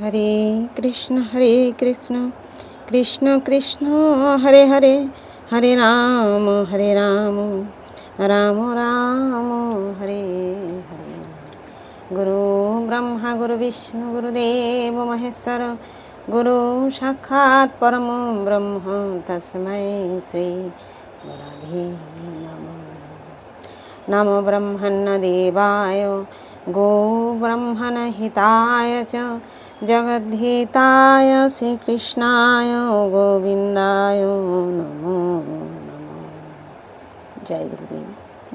হরে কৃষ্ণ হরে কৃষ্ণ কৃষ্ণ কৃষ্ণ, হরে হরে হরে রাম হরে রাম রাম রাম, হরে হরে। গুরু ব্রহ্মা, গুরু বিষ্ণু গুরুদেব মহেশ্বর, গুরু সাক্ষাৎ পরম ব্রহ্ম তসময় শ্রী গুরভি নম। নম ব্রহ্মণ দেবায়, গো ব্রহ্মণ হিতায় জগদ্ধিতায় শ্রীকৃষ্ণায় গোবিন্দায় নমো নম। জয় গুরুদেব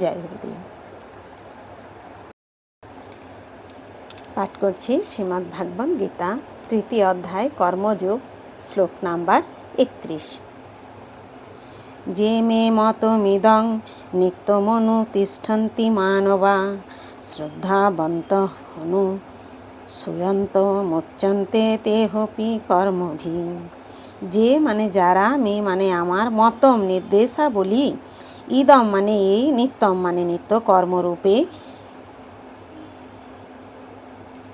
জয় গুরুদেব। পাঠ করছি শ্রীমদ্ ভাগবত গীতা, তৃতীয় অধ্যায়, কর্মযোগ, শ্লোক নাম্বার একত্রিশ। যে মে মতমিদং নিত্যমনুতিষ্ঠন্তি মানবা, শ্রদ্ধাবন্ত হনু। সুয়ন্ত মুচ্চন্তে তেহপি কর্মভি। যে মানে যারা, মে মানে আমার মতম নির্দেশাবলী, ইদম মানে এই নিত্যম মানে নিত্য কর্মরূপে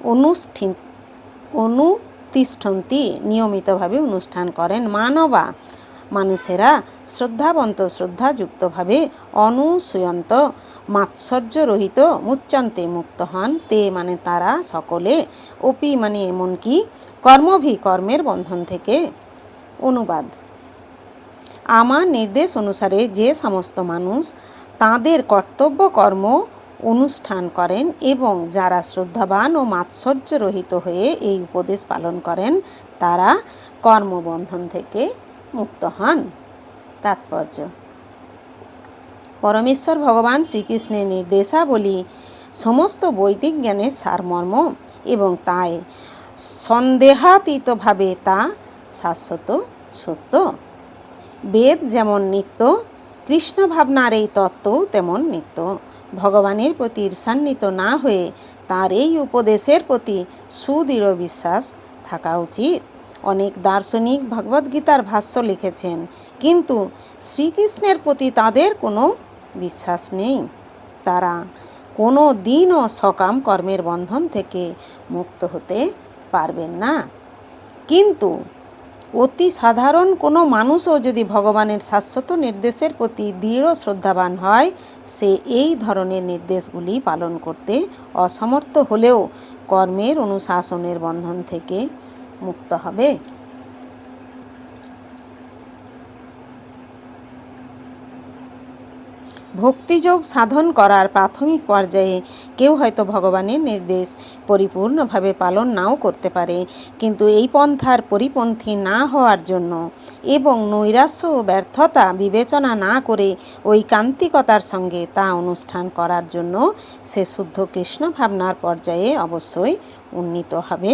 অনুষ্ঠিত অনুতিষ্ঠন্তি নিয়মিতভাবে অনুষ্ঠান করেন। মানবা মানুষেরা শ্রদ্ধাবন্ত, শ্রদ্ধাযুক্তভাবে অনুসূয়ন্ত, মাৎসর্যরহিত মুচ্চান্তে মুক্ত হন। তে মানে তারা সকলে, অপি মানে এমনকি কর্মভি কর্মের বন্ধন থেকে। অনুবাদ। আমার নির্দেশ অনুসারে যে সমস্ত মানুষ তাদের কর্তব্য কর্ম অনুষ্ঠান করেন এবং যারা শ্রদ্ধাবান ও মাৎসর্যরহিত হয়ে এই উপদেশ পালন করেন, তারা কর্মবন্ধন থেকে মুক্ত হন। তাৎপর্য। পরমেশ্বর ভগবান শ্রীকৃষ্ণের নির্দেশাবলী সমস্ত বৈদিক জ্ঞানের সারমর্ম এবং তাই সন্দেহাতীতভাবে তা শাশ্বত সত্য। বেদ যেমন নিত্য কৃষ্ণ ভাবনার এই তত্ত্বও তেমন নিত্য। ভগবানের প্রতি ঈর্ষান্বিত না হয়ে তার এই উপদেশের প্রতি সুদৃঢ় বিশ্বাস থাকা উচিত। অনেক দার্শনিক ভগবদ্গীতার ভাষ্য লিখেছেন। কিন্তু শ্রীকৃষ্ণের প্রতি তাদের কোনো বিশ্বাস নেই। তারা কোনো দিনও সকাম কর্মের বন্ধন থেকে মুক্ত হতে পারবেন না। কিন্তু অতি সাধারণ কোনো মানুষও যদি ভগবানের শাশ্বত নির্দেশের প্রতি দৃঢ় শ্রদ্ধাবান হয়, সে এই ধরনের নির্দেশগুলি পালন করতে অসমর্থ হলেও কর্মের অনুশাসনের বন্ধন থেকে মুক্ত হবে ভক্তিযোগ সাধন করার প্রাথমিক পর্যায়ে কেউ হয়তো ভগবানের নির্দেশ পরিপূর্ণভাবে পালন নাও করতে পারে, কিন্তু এই পন্থার পরিপন্থী না হওয়ার জন্য এবং নৈরাশ্য ও ব্যর্থতা বিবেচনা না করে ওই ঐকান্তিকতার সঙ্গে তা অনুষ্ঠান করার জন্য সে শুদ্ধ কৃষ্ণ ভাবনার পর্যায়ে অবশ্যই উন্নীত হবে।